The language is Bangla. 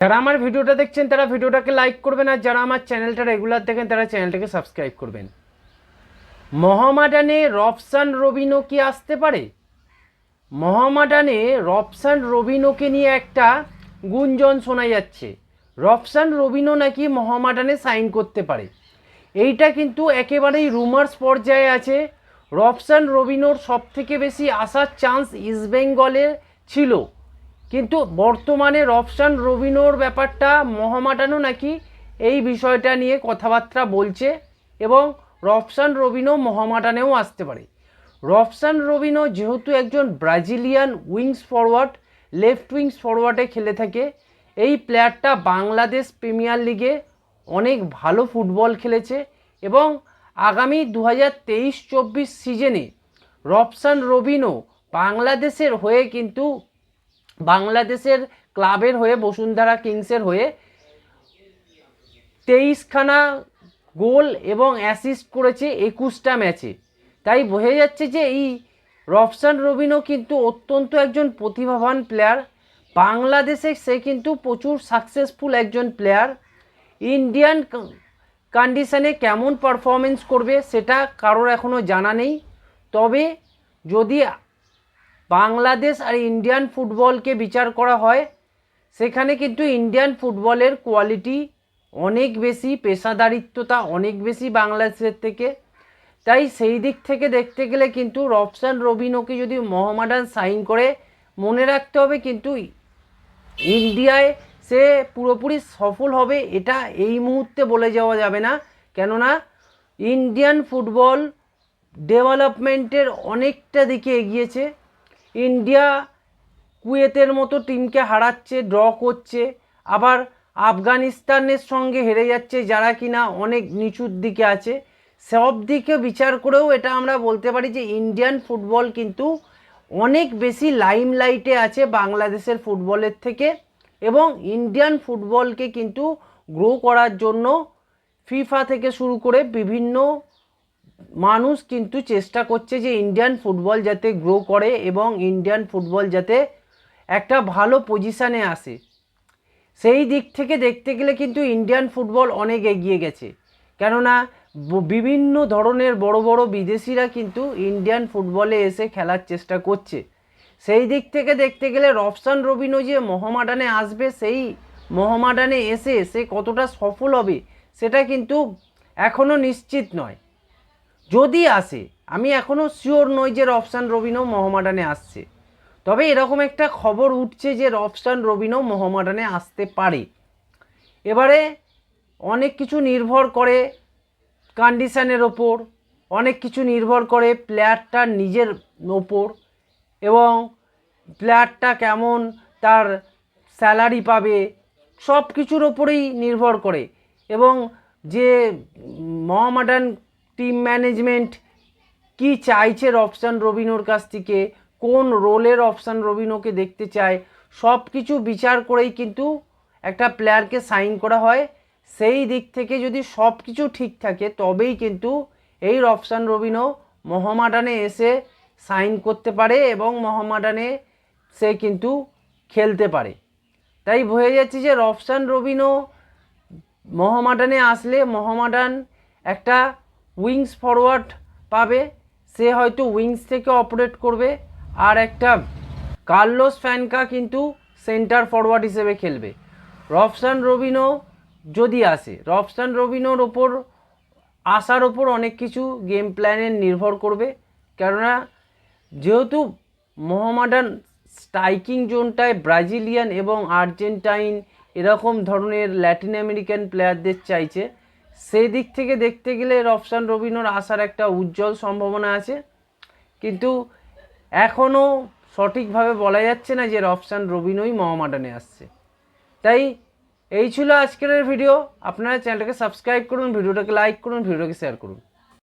যারা আমার ভিডিওটা দেখছেন, তারা ভিডিওটাকে লাইক করবেন আর যারা আমার চ্যানেলটা রেগুলার দেখেন, তারা চ্যানেলটাকে সাবস্ক্রাইব করবেন। মহামাডানে রবসান রবিনো কি আসতে পারে? মহামাডানে রবসান রবিনোকে নিয়ে একটা গুঞ্জন শোনা যাচ্ছে। রবসান রবিনো নাকি মহামাডানে সাইন করতে পারে। এইটা কিন্তু একেবারেই রুমার্স পর্যায়ে আছে। রবসান রবিনোর সব থেকে বেশি আসার চান্স ইস্টবেঙ্গলের ছিল। কিন্তু বর্তমানে রবসান রবিনোর ব্যাপারটা মহামাডানও নাকি এই বিষয়টা নিয়ে কথাবার্তা বলছে এবং রবসান রবিনো মহামাটানেও আসতে পারে। রবসান রবিনো যেহেতু একজন Brazilian wings forward, left wings ফরওয়ার্ডে খেলে থাকে, এই প্লেয়ারটা বাংলাদেশ প্রিমিয়ার লিগে অনেক ভালো ফুটবল খেলেছে এবং আগামী দু হাজার তেইশ চব্বিশ সিজনে রবসান রবিনো বাংলাদেশের হয়ে কিন্তু বাংলাদেশের ক্লাবের হয়ে, বসুন্ধরা কিংসের হয়ে তেইশখানা গোল এবং অ্যাসিস্ট করেছে একুশটা ম্যাচে। তাই বোঝা যাচ্ছে যে এই রফসান রবিনও কিন্তু অত্যন্ত একজন প্রতিভাবান প্লেয়ার। বাংলাদেশে সে কিন্তু প্রচুর সাকসেসফুল একজন প্লেয়ার। ইন্ডিয়ান কন্ডিশনে কেমন পারফরমেন্স করবে সেটা কারোর এখনও জানা নেই। তবে যদি বাংলাদেশ আর ইন্ডিয়ান ফুটবলকে বিচার করা হয়, সেখানে কিন্তু ইন্ডিয়ান ফুটবলের কোয়ালিটি অনেক বেশি, পেশাদারিত্বতা অনেক বেশি বাংলাদেশের থেকে। তাই সেই দিক থেকে দেখতে গেলে কিন্তু রফসান রবিনোকে যদি মোহামেডান সাইন করে, মনে রাখতে হবে কিন্তু ইন্ডিয়ায় সে পুরোপুরি সফল হবে, এটা এই মুহূর্তে বলে যাওয়া যাবে না। কেননা ইন্ডিয়ান ফুটবল ডেভেলপমেন্টের অনেকটা দিকে এগিয়েছে। ইন্ডিয়া কুয়েতের মতো টিমকে হারাচ্ছে, ড্র করছে। আবার আফগানিস্তানের সঙ্গে হেরে যাচ্ছে যারা কিনা অনেক নিচুর দিকে আছে। সব দিকে বিচার করেও এটা আমরা বলতে পারি যে ইন্ডিয়ান ফুটবল কিন্তু অনেক বেশি লাইমলাইটে আছে বাংলাদেশের ফুটবলের থেকে এবং ইন্ডিয়ান ফুটবলকে কিন্তু গ্রো করার জন্য ফিফা থেকে শুরু করে বিভিন্ন মানুষ কিন্তু চেষ্টা করছে যে ইন্ডিয়ান ফুটবল যাতে গ্রো করে এবং ইন্ডিয়ান ফুটবল যাতে একটা ভালো পজিশানে আসে। সেই দিক থেকে দেখতে গেলে কিন্তু ইন্ডিয়ান ফুটবল অনেক এগিয়ে গেছে। কেননা বিভিন্ন ধরনের বড় বড় বিদেশিরা কিন্তু ইন্ডিয়ান ফুটবলে এসে খেলার চেষ্টা করছে। সেই দিক থেকে দেখতে গেলে রফসান রবিনো যে মহামাডানে আসবে, সেই মহামাডানে এসে সে কতটা সফল হবে, সেটা কিন্তু এখনও নিশ্চিত নয়। যদি আসে, আমি এখনও শিওর নই যে রফসান রবিনো মহামাডানে আসছে। তবে এরকম একটা খবর উঠছে যে রফসান রবিনো মহামাডানে আসতে পারে। এবারে অনেক কিছু নির্ভর করে কন্ডিশানের ওপর, অনেক কিছু নির্ভর করে প্লেয়ারটার নিজের ওপর এবং প্লেয়ারটা কেমন, তার স্যালারি পাবে সব কিছুর ওপরেই নির্ভর করে। এবং যে মহামাডান টিম ম্যানেজমেন্ট কি চাইছে রফসান রবিনোর কাছ থেকে? কোন রোলের অপশান রবিনোকে দেখতে চায়? সব কিছু বিচার করেই কিন্তু একটা প্লেয়ারকে সাইন করা হয়। সেই দিক থেকে যদি সব কিছু ঠিক থাকে, তবেই কিন্তু এই রফসান রবিনো মহামাডানে এসে সাইন করতে পারে এবং মহামাডানে সে কিন্তু খেলতে পারে। তাই বোঝা যাচ্ছে যে রফসান রবিনো মহামাডানে আসলে মহামাডান একটা উইংস ফরওয়ার্ড পাবে, সে হয়তো উইংস থেকে অপারেট করবে। আর একটা কার্লোস ফ্যানকা কিন্তু সেন্টার ফরওয়ার্ড হিসেবে খেলবে। রফসান রবিনো যদি আসে, রফসান রবিনোর ওপর, আসার ওপর অনেক কিছু গেম প্ল্যানের নির্ভর করবে। কেননা, যেহেতু মোহামেডান স্ট্রাইকিং জোনটায় ব্রাজিলিয়ান এবং আর্জেন্টাইন এরকম ধরনের ল্যাটিন আমেরিকান প্লেয়ারদের চাইছে সেই দিক থেকে দেখতে গেলে রফসান রবিনোর আসার একটা উজ্জ্বল সম্ভাবনা আছে। কিন্তু এখনও সঠিকভাবে বলা যাচ্ছে না যে রফসান রবিনোই মহামাডানে আসছে। তাই এই ছিল আজকের ভিডিও। আপনারা চ্যানেলটাকে সাবস্ক্রাইব করুন, ভিডিওটাকে লাইক করুন, ভিডিওটাকে শেয়ার করুন।